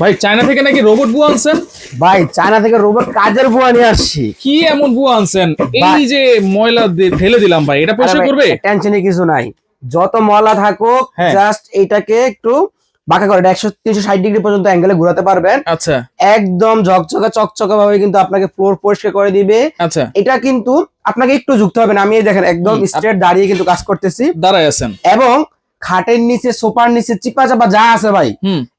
ভাই চায়না থেকে নাকি রোবট বুয়া আনছেন? ভাই চায়না থেকে রোবট কাজের বুয়া নিয়ে আসছি। কি এমন বুয়া আনছেন? এই যে ময়লা ঢেলে দিলাম ভাই এটা পরিষ্কার করবে? টেনশনে কিছু নাই। যত ময়লা থাকুক হ্যাঁ। জাস্ট এটাকে একটু বাঁকা করে একশো তিনশো ষাট ডিগ্রি পর্যন্ত অ্যাঙ্গেলে ঘোরাতে পারবেন। আচ্ছা। একদম ঝকঝকে চকচকে ভাবে কিন্তু আপনাকে ফ্লোর পরিষ্কার করে দিবে। আচ্ছা। এটা কিন্তু আপনাকে একটু যুক্ত হবে না আমি দেখেন একদম স্ট্রেট দাঁড়িয়ে কিন্তু কাজ করতেছি। দাঁড়ায় আছেন। এবং খাটের নিচে সোফার নিচে চিপা চাপা যা আছে ভাই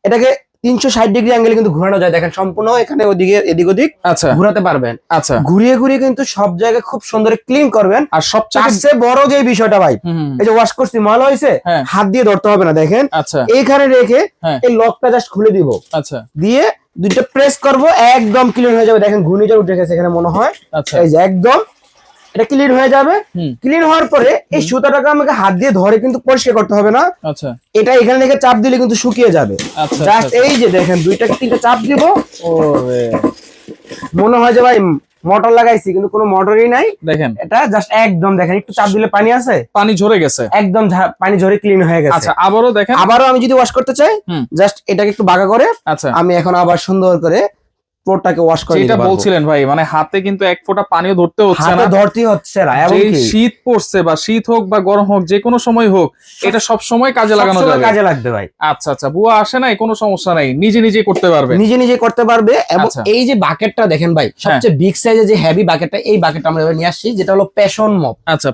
এটাকে তিনশো ষাট ডিগ্রি অ্যাঙ্গেলে কিন্তু ঘোরানো যায়। দেখেন সম্পূর্ণ এখানে ওদিকে এদিক ওদিক আচ্ছা। ঘোরাতে পারবেন। আচ্ছা। ঘুরিয়ে ঘুরিয়ে কিন্তু সব জায়গায় খুব সুন্দর ক্লিন করবেন। আর সবচেয়ে বড় যে বিষয়টা ভাই এই যে ওয়াশ করছি ময়লা হয়েছে হ্যাঁ। হাত দিয়ে ধরতে হবে না দেখেন। আচ্ছা। এইখানে রেখে হ্যাঁ। এই লকটা জাস্ট খুলে দিব। আচ্ছা। দিয়ে দুইটা প্রেস করব একদম ক্লিন হয়ে যাবে। দেখেন ঘূর্ণিঝড় উঠে গেছে এখানে মনে হয়। আচ্ছা। এই যে একদম এটা ক্লিন হয়ে যাবে। ক্লিন হওয়ার পরে এই সুতাটাকে আমাকে হাত দিয়ে ধরে কিন্তু পরিষ্কার করতে হবে না। আচ্ছা। এটা এখানে রেখে চাপ দিলে কিন্তু শুকিয়ে যাবে। আচ্ছা জাস্ট আচ্ছা। এই যে দেখেন দুইটা তিনটা চাপ দিব? ওরে। মনে হয় যে ভাই মোটর লাগাইছি কিন্তু কোনো মোটরই নাই। দেখেন। এটা জাস্ট একদম দেখেন একটু চাপ দিলে পানি আছে? পানি ঝরে গেছে। একদম পানি ঝরে ক্লিন হয়ে গেছে। আচ্ছা আবারও দেখেন। আবারও আমি যদি ওয়াশ করতে চাই। জাস্ট এটাকে একটু বাঁকা করে আচ্ছা। আমি এখন আবার সুন্দর করে ফ্লোরটাকে ওয়াশ করে পারব। বলছিলেন ভাই মানে হাতে কিন্তু এক ফোঁটা পানিও ধরতে হচ্ছে না। ধরতে হচ্ছে না এবং শীত পড়ছে বা শীত হোক বা গরম হোক যে কোনো সময় হোক এটা সব সময় কাজে লাগানো যাবে। কাজে লাগবে ভাই। আচ্ছা আচ্ছা বুয়া আসে নাই কোনো সমস্যা নাই নিজে নিজে করতে পারবে। নিজে নিজে করতে পারবে এবং আচ্ছা। এই যে বাকেটটা দেখেন ভাই সবচেয়ে বিগ সাইজের যে হেভি বাকেটটা এই বাকেটটা আমরা নিয়ে আসছি যেটা হলো প্যাশন মপ আচ্ছা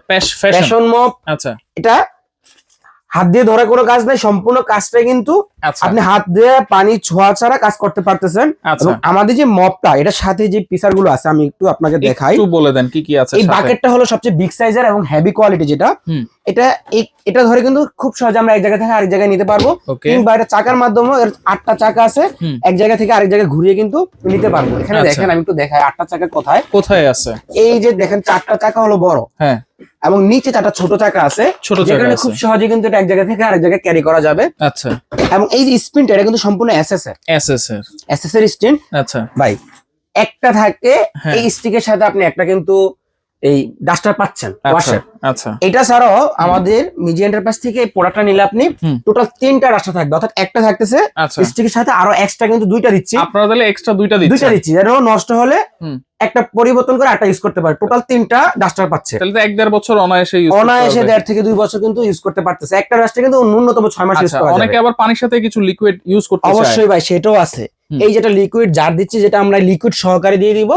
প্যাশন মপ আচ্ছা। এটা হাত দিয়ে ধরা কোনো কাজ নাই সম্পূর্ণ কাজটা কিন্তু আপনি হাত দিয়ে পানি ছোঁয়া ছাড়া কাজ করতে পারতেছেন। আচ্ছা। এবং আমাদের যে মপটা এটার সাথে যে পিসারগুলো আছে আমি একটু আপনাকে দেখাই। একটু বলে দেন কি কি আছে এই বাকেটটা হলো সবচেয়ে বিগ সাইজের এবং হেভি কোয়ালিটি যেটা। এটা এটা ধরে কিন্তু খুব সহজে আমরা এক জায়গা থেকে আরেক জায়গায় নিতে পারব। কিংবা এটা চাকার মাধ্যমে এর আটটা চাকা আছে। এক জায়গা থেকে আরেক জায়গায় ঘুরিয়ে কিন্তু নিতে পারব। এখানে আচ্ছা। দেখেন আমি একটু দেখাই আটটা চাকা কোথায়। কোথায় আছে? এই যে দেখেন চারটা চাকা হলো বড়। হ্যাঁ। এবং নিচে চারটা ছোট চাকা আছে। ছোট চাকা যেখানে খুব সহজে কিন্তু এটা এক জায়গা থেকে আরেক জায়গায় ক্যারি করা যাবে। আচ্ছা। এবং এই যে স্পিনটা এটা কিন্তু সম্পূর্ণ এসএসআর এসএসআর এসএসআর স্পিন আচ্ছা। ভাই একটা থাকে হ্যাঁ। এই স্টিকের সাথে আপনি একটা কিন্তু এই ডাস্টার পাচ্ছেন আচ্ছা আচ্ছা। এটা ছাড়াও আমাদের মিজি এন্টারপ্রাইজ থেকে এই প্রোডাক্টটা নিলে আপনি টোটাল তিনটা রাস্তা থাকবে অর্থাৎ একটা থাকতেছে আচ্ছা। স্টিকের সাথে আরও এক্সট্রা কিন্তু দুইটা দিচ্ছি। আপনারা তাহলে এক্সট্রা দুইটা দুইটা দিচ্ছি যেন নষ্ট হলে একটা পরিবর্তন করে একটা ইউজ করতে পারে। টোটাল তিনটা ডাস্টার পাচ্ছে। তাহলে তো এক দেড় বছর অনায়াসে ইউজ অনায়াসে দেড় থেকে দুই বছর কিন্তু ইউজ করতে পারতেছে। একটা রাস্তা কিন্তু ন্যূনতম ছয় মাস ইউজ আচ্ছা করা অনেকে আবার পানির সাথে কিছু লিকুইড ইউজ করতে অবশ্যই ভাই সেটাও আছে। এই যেটা লিকুইড জার দিচ্ছি যেটা আমরা লিকুইড সহকারে দিয়ে দিব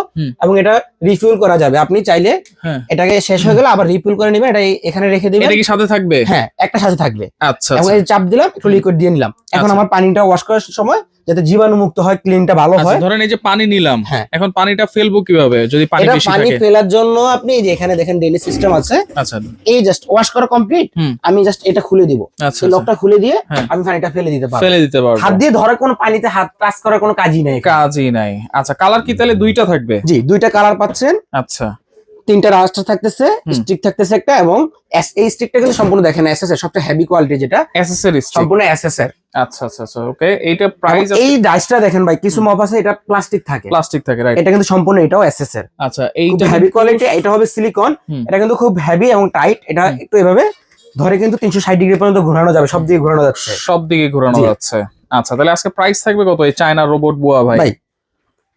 এবং এটা রিফিল করা যাবে। আপনি চাইলে হ্যাঁ। এটাকে শেষ হয়ে গেলে আবার রিফিল করে নেবেন এটা এখানে রেখে দিবেন। এটা কি সাথে থাকবে? হ্যাঁ একটা সাথে থাকবে। আচ্ছা এবং আচ্ছা। চাপ দিলাম একটু লিকুইড দিয়ে নিলাম। এখন আচ্ছা। আমার পানিটা ওয়াশ করার সময় যাতে জীবাণু মুক্ত হয় ক্লিনটা ভালো আচ্ছা, হয়। ধরেন এই যে পানি নিলাম হ্যাঁ। এখন পানিটা ফেলব কীভাবে? যদি পানি বেশি পানি ফেলার জন্য আপনি এই যে এখানে দেখেন ডেলি সিস্টেম আছে। আচ্ছা। এই জাস্ট ওয়াশ করা কমপ্লিট আমি জাস্ট এটা খুলে দিব। আচ্ছা এই আচ্ছা। লকটা খুলে দিয়ে হ্যাঁ। আমি পানিটা ফেলে দিতে পারব। ফেলে দিতে পারব। হাত দিয়ে ধরে কোনো পানিতে হাত টাচ করার কোনো কাজই নাই কাজই নাই। আচ্ছা কালার কি তাহলে দুইটা থাকবে? জি দুইটা কালার পাচ্ছেন। আচ্ছা। তিনটা রাস্টার থাকতেছে স্টিক থাকতেছে একটা এবং এই স্টিকটা কিন্তু সম্পূর্ণ দেখেন এসএস এর সবচেয়ে হেভি কোয়ালিটি যেটা। অ্যাসেসরিজ সম্পূর্ণ এসএস এর। আচ্ছা আচ্ছা আচ্ছা ওকে এইটা প্রাইস এই ডাইসটা দেখেন ভাই কিছু মপ আছে এটা প্লাস্টিক থাকে। প্লাস্টিক থাকে রাইট এটা কিন্তু সম্পূর্ণ এটাও এসএস এর আচ্ছা এইটা হেভি কোয়ালিটি এটা হবে সিলিকন এটা কিন্তু খুব হেভি এবং টাইট এটা একটু এভাবে ধরে কিন্তু তিনশো ষাট ডিগ্রি পর্যন্ত ঘোরানো যাবে সব দিকে ঘোরানো যাচ্ছে। সব দিকে ঘোরানো যাচ্ছে। আচ্ছা তাহলে আজকে প্রাইস থাকবে কত? এই চায়না রোবট বুয়া ভাই। ভাই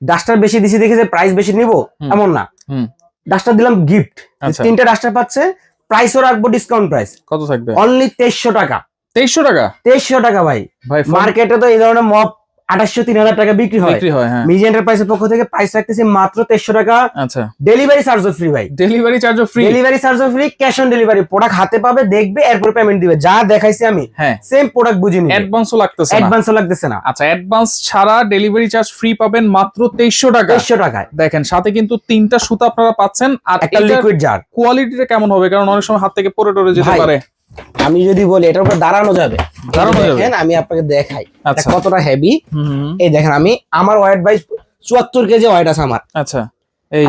ডাস্টার বেশি দিছি দেখে যে প্রাইস বেশি নিব এমন না। ডাস্টার দিলাম গিফট আচ্ছা। তিনটা ডাস্টার পাচ্ছে প্রাইসও রাখব ডিসকাউন্ট প্রাইস কত থাকবে? অনলি তেইশশো টাকা। তেইশশো টাকা? তেইশশো টাকা ভাই। ভাই মার্কেটে তো এই ধরনের মপ আঠাশশো তিন হাজার টাকা বিক্রি হয়। হ্যাঁ মিজি এন্টারপ্রাইজের পক্ষ থেকে প্রাইস রাখতেছি মাত্র তেইশশো টাকা। আচ্ছা। ডেলিভারি চার্জও ফ্রি ভাই। ডেলিভারি চার্জও ফ্রি ডেলিভারি চার্জও free cash on delivery product হাতে পাবে দেখবে এরপর পেমেন্ট দিবে। যা দেখাইছি আমি হ্যাঁ। সেম প্রোডাক্ট বুঝে নিবে। অ্যাডভান্সও লাগতেছে অ্যাডভান্সও লাগতেছে না। আচ্ছা অ্যাডভান্স ছাড়া ডেলিভারি চার্জ ফ্রি পাবেন মাত্র তেইশশো টাকা। তেইশশো টাকায়। দেখেন সাথে কিন্তু তিনটা সুতা আপনারা পাচ্ছেন। আর একটা লিকুইড জার কোয়ালিটিটা কেমন হবে? কারণ অনেক সময় হাত থেকে পরে টরে যেতে পারে। আমি যদি বলি এটার উপর দাঁড়ানো যাবে। দাঁড়ানো যাবে? আমি আপনাকে দেখাই। আচ্ছা। কতটা হেভি এই দেখেন আমি আমার ওয়েট বাই চুয়াত্তর কেজি ওয়েট আছে আমার। আচ্ছা।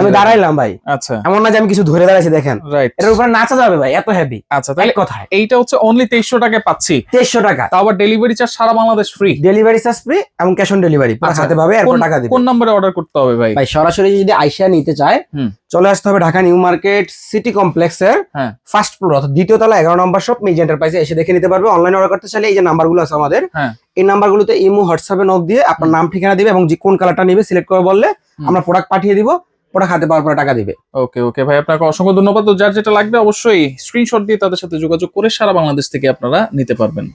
আমি দাঁড়াইলাম ভাই। আচ্ছা। এমন না যে আমি কিছু ধরে দাঁড়াইছি দেখেন। এটার উপরে নাচা যাবে ভাই এত হেভি আচ্ছা তাহলে কথায়। এইটা হচ্ছে অনলি তেইশশো টাকায় পাচ্ছি। তেইশশো টাকা। তাও আবার ডেলিভারি চার্জ সারা Bangladesh free delivery charge free এবং ক্যাশ অন ডেলিভারি। হাতে পাবে এরপর টাকা দিবে। কোন নম্বরে অর্ডার করতে হবে ভাই? ভাই সরাসরি যদি আইসা নিতে চায় হুম। চলে আসতে হবে ঢাকা নিউ মার্কেট সিটি কমপ্লেক্সের হ্যাঁ। ফার্স্ট ফ্লোর অর্থাৎ দ্বিতীয় তলা এগারো নম্বর শপ মিজ এন্টারপ্রাইজে এসে দেখে নিতে পারবে। অনলাইন অর্ডার করতে চাইলে এই যে নাম্বারগুলো আছে আমাদের হ্যাঁ। এই নাম্বারগুলোতে ইমো হোয়াটসঅ্যাপে নক দিয়ে আপনার নাম ঠিকানা দিবে এবং যে কোন কালারটা নিবে সিলেক্ট করে বললে আমরা প্রোডাক্ট পাঠিয়ে দিব। প্রোডাক্ট হাতে পাওয়ার পরে টাকা দিবে। ওকে ওকে। ভাই, আপনাকে অসংখ্য ধন্যবাদ। তো যার যেটা লাগবে অবশ্যই স্ক্রিনশট দিয়ে তাদের সাথে যোগাযোগ করে সারা বাংলাদেশ থেকে আপনারা নিতে পারবেন।